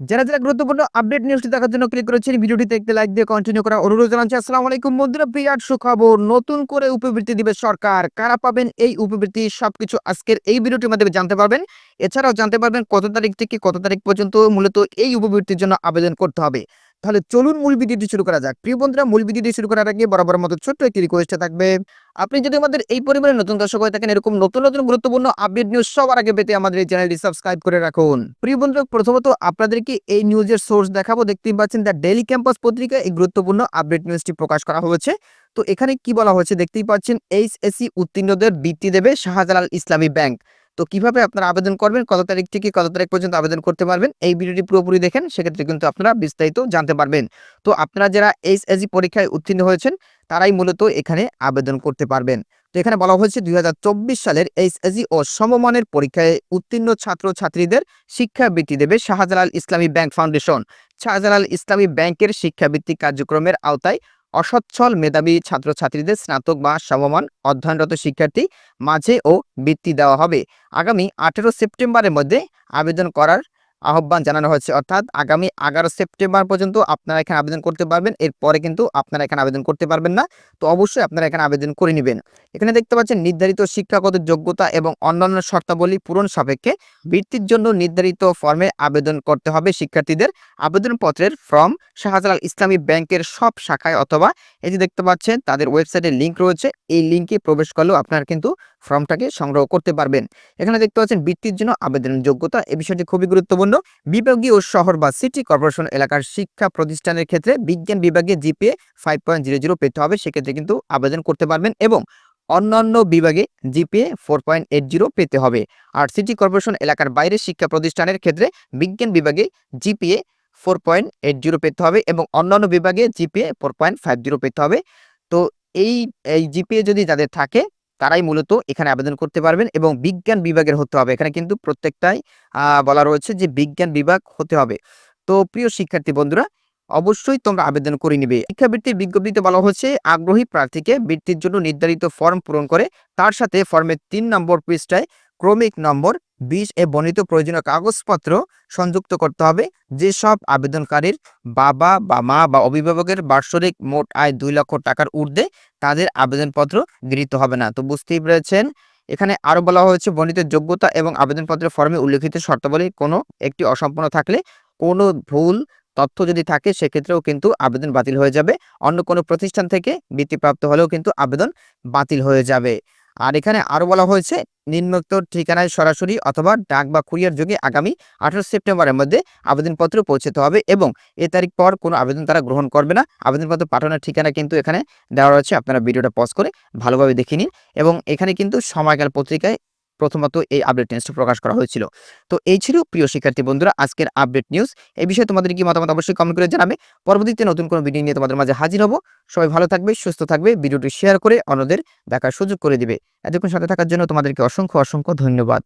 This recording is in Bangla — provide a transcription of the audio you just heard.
যারা যারা গুরুত্বপূর্ণ আপডেট নিউজটি দেখার জন্য ক্লিক করেছেন ভিডিওটি দেখতে লাইক দিয়ে কন্টিনিউ করা অনুরোধ জানাচ্ছি। আসসালামু আলাইকুম বন্ধুরা, বিরাট সুখবর। নতুন করে উপবৃত্তি দিবে সরকার। কারা পাবেন এই উপবৃত্তি? সবকিছু আজকের এই ভিডিওটির মাধ্যমে জানতে পারবেন। এছাড়াও জানতে পারবেন কত তারিখ থেকে কত তারিখ পর্যন্ত মূলত এই উপবৃত্তির জন্য আবেদন করতে হবে। তাহলে চলুন মূল ভিডিওটি শুরু করা যাক। প্রিয় বন্ধুরা, মূল ভিডিওটি শুরু করার আগে বরাবর মতো ছোট্ট একটি রিকোয়েস্ট থাকবে, আপনি যদি আমাদের এই পরিবারের নতুন দর্শক হয়ে থাকেন, এরকম নতুন নতুন গুরুত্বপূর্ণ আপডেট নিউজ সবার আগে পেতে আমাদের এই চ্যানেলটি সাবস্ক্রাইব করে রাখুন। প্রিয় বন্ধুরা, প্রথমত আপনাদেরকে এই নিউজের সোর্স দেখাবো। দেখতেই পাচ্ছেন দ্য ডেলি ক্যাম্পাস পত্রিকায় এই গুরুত্বপূর্ণ আপডেট নিউজটি প্রকাশ করা হয়েছে। তো এখানে কি বলা হয়েছে? দেখতেই পাচ্ছেন, এইচএসসি উত্তীর্ণদের বৃত্তি দেবে শাহজালাল ইসলামী ব্যাংক। তো কীভাবে আপনারা আবেদন করবেন, কত তারিখ থেকে কত তারিখ পর্যন্ত আবেদন করতে পারবেন, এই ভিডিওটি পুরোপুরি দেখেন, সেক্ষেত্রে কিন্তু আপনারা বিস্তারিত জানতে পারবেন। তো আপনারা যারা এইচএসসি পরীক্ষায় উত্তীর্ণ হয়েছেন, তারাই মূলত এখানে আবেদন করতে পারবেন। তো এখানে বলা হয়েছে দুই হাজার চব্বিশ সালের এইচএসি ও সমমানের পরীক্ষায় উত্তীর্ণ ছাত্র ছাত্রীদের শিক্ষাবৃত্তি দেবে শাহজালাল ইসলামী ব্যাংক ফাউন্ডেশন। শাহজালাল ইসলামী ব্যাংকের শিক্ষাবৃত্তি কার্যক্রমের আওতায় অসচ্ছল মেধাবী ছাত্রছাত্রীদের স্নাতক বা সমমান অধ্যয়নরত শিক্ষার্থী মাঝে ও বৃত্তি দেওয়া হবে। আগামী আঠেরো সেপ্টেম্বরের মধ্যে আবেদন করার আহ্বান জানানো হয়েছে। অর্থাৎ আগামী এগারো সেপ্টেম্বর পর্যন্ত আপনারা এখানে আবেদন করতে পারবেন। এরপরে কিন্তু আপনারা এখানে আবেদন করতে পারবেন না। তো অবশ্যই আপনারা এখানে আবেদন করে নেবেন। এখানে দেখতে পাচ্ছেন নির্ধারিত শিক্ষাগত যোগ্যতা এবং অন্যান্য শর্তাবলী পূরণ সাপেক্ষে বৃত্তির জন্য নির্ধারিত ফর্মে আবেদন করতে হবে শিক্ষার্থীদের। আবেদনপত্রের ফর্ম শাহজালাল ইসলামী ব্যাংকের সব শাখায় অথবা এই যে দেখতে পাচ্ছেন তাদের ওয়েবসাইটে লিঙ্ক রয়েছে। এই লিঙ্কে প্রবেশ করলেও আপনারা কিন্তু ফর্মটাকে সংগ্রহ করতে পারবেন। এখানে দেখতে পাচ্ছেন বৃত্তির জন্য আবেদনের যোগ্যতা। এই বিষয়টি খুবই গুরুত্বপূর্ণ। বিভাগীয় ও শহর বা সিটি কর্পোরেশন এলাকার শিক্ষা প্রতিষ্ঠানের ক্ষেত্রে বিজ্ঞান বিভাগে GPA five point zero zero পেতে হবে। সেক্ষেত্রে কিন্তু আবেদন করতে পারবেন এবং অন্যান্য বিভাগে GPA four point eight zero পেতে হবে। আর সিটি কর্পোরেশন এলাকার বাইরে শিক্ষা প্রতিষ্ঠানের ক্ষেত্রে বিজ্ঞান বিভাগে GPA four point eight zero পেতে হবে এবং অন্যান্য বিভাগে GPA four point five zero পেতে হবে। তো এই এই জিপিএ যদি যাদের থাকে তারাই মূলত এখানে আবেদন করতে পারবেন এবং বিজ্ঞান বিভাগের হতে হবে। এখানে কিন্তু প্রত্যেকটাই বলা রয়েছে যে বিজ্ঞান বিভাগ হতে হবে। তো প্রিয় শিক্ষার্থী বন্ধুরা, অবশ্যই তোমরা আবেদন করে নিবে। শিক্ষাবৃত্তির বিজ্ঞপ্তিতে বলা হচ্ছে আগ্রহী প্রার্থীকে বৃত্তির জন্য নির্ধারিত ফর্ম পূরণ করে, তার সাথে ফর্মের তিন নম্বর পৃষ্ঠায় ক্রমিক নম্বর বিশ এ বর্ণিত প্রয়োজনীয় কাগজপত্র সংযুক্ত করতে হবে যেসব আবেদনকারীর বাবা বা মা বা অভিভাবকের বার্ষিক মোট আয় দুই লক্ষ টাকার ঊর্ধ্বে তাদের আবেদনপত্র গৃহীত হবে না। তো বুঝতেই পেরেছেন? এখানে আরও বলা হয়েছে, বর্ণিত যোগ্যতা এবং আবেদনপত্রের ফর্মে উল্লেখিত শর্তাবলী কোনো একটি অসম্পূর্ণ থাকলে কোনো ভুল তথ্য যদি থাকে, সেক্ষেত্রেও কিন্তু আবেদন বাতিল হয়ে যাবে। অন্য কোনো প্রতিষ্ঠান থেকে বৃত্তিপ্রাপ্ত হলেও কিন্তু আবেদন বাতিল হয়ে যাবে। আর এখানে আরও বলা হয়েছে, নিম্নোক্ত ঠিকানায় সরাসরি অথবা ডাক বা কুরিয়ার যোগে আগামী আঠারো সেপ্টেম্বরের মধ্যে আবেদনপত্র পৌঁছতে হবে এবং এ তারিখ পর কোনো আবেদন তারা গ্রহণ করবে না। আবেদনপত্র পাঠানোর ঠিকানা কিন্তু এখানে দেওয়া রয়েছে, আপনারা ভিডিওটা পজ করে ভালোভাবে দেখে নিন। এবং এখানে কিন্তু সময়কাল পত্রিকায় প্রথমত এই আপডেট নিউজটা প্রকাশ করা হয়েছিল। তো এই ছিল প্রিয় শিক্ষার্থী বন্ধুরা, আজকের আপডেট নিউজ এই বিষয়ে তোমাদের কি মতামত অবশ্যই কমেন্ট করে জানাবে। পরবর্তীতে নতুন কোনো ভিডিও নিয়ে তোমাদের মাঝে হাজির হব। সবাই ভালো থাকবে, সুস্থ থাকবে, ভিডিওটি শেয়ার করে অন্যদের দেখার সুযোগ করে দিবে। এতক্ষণ সাথে থাকার জন্য তোমাদেরকে অসংখ্য অসংখ্য ধন্যবাদ।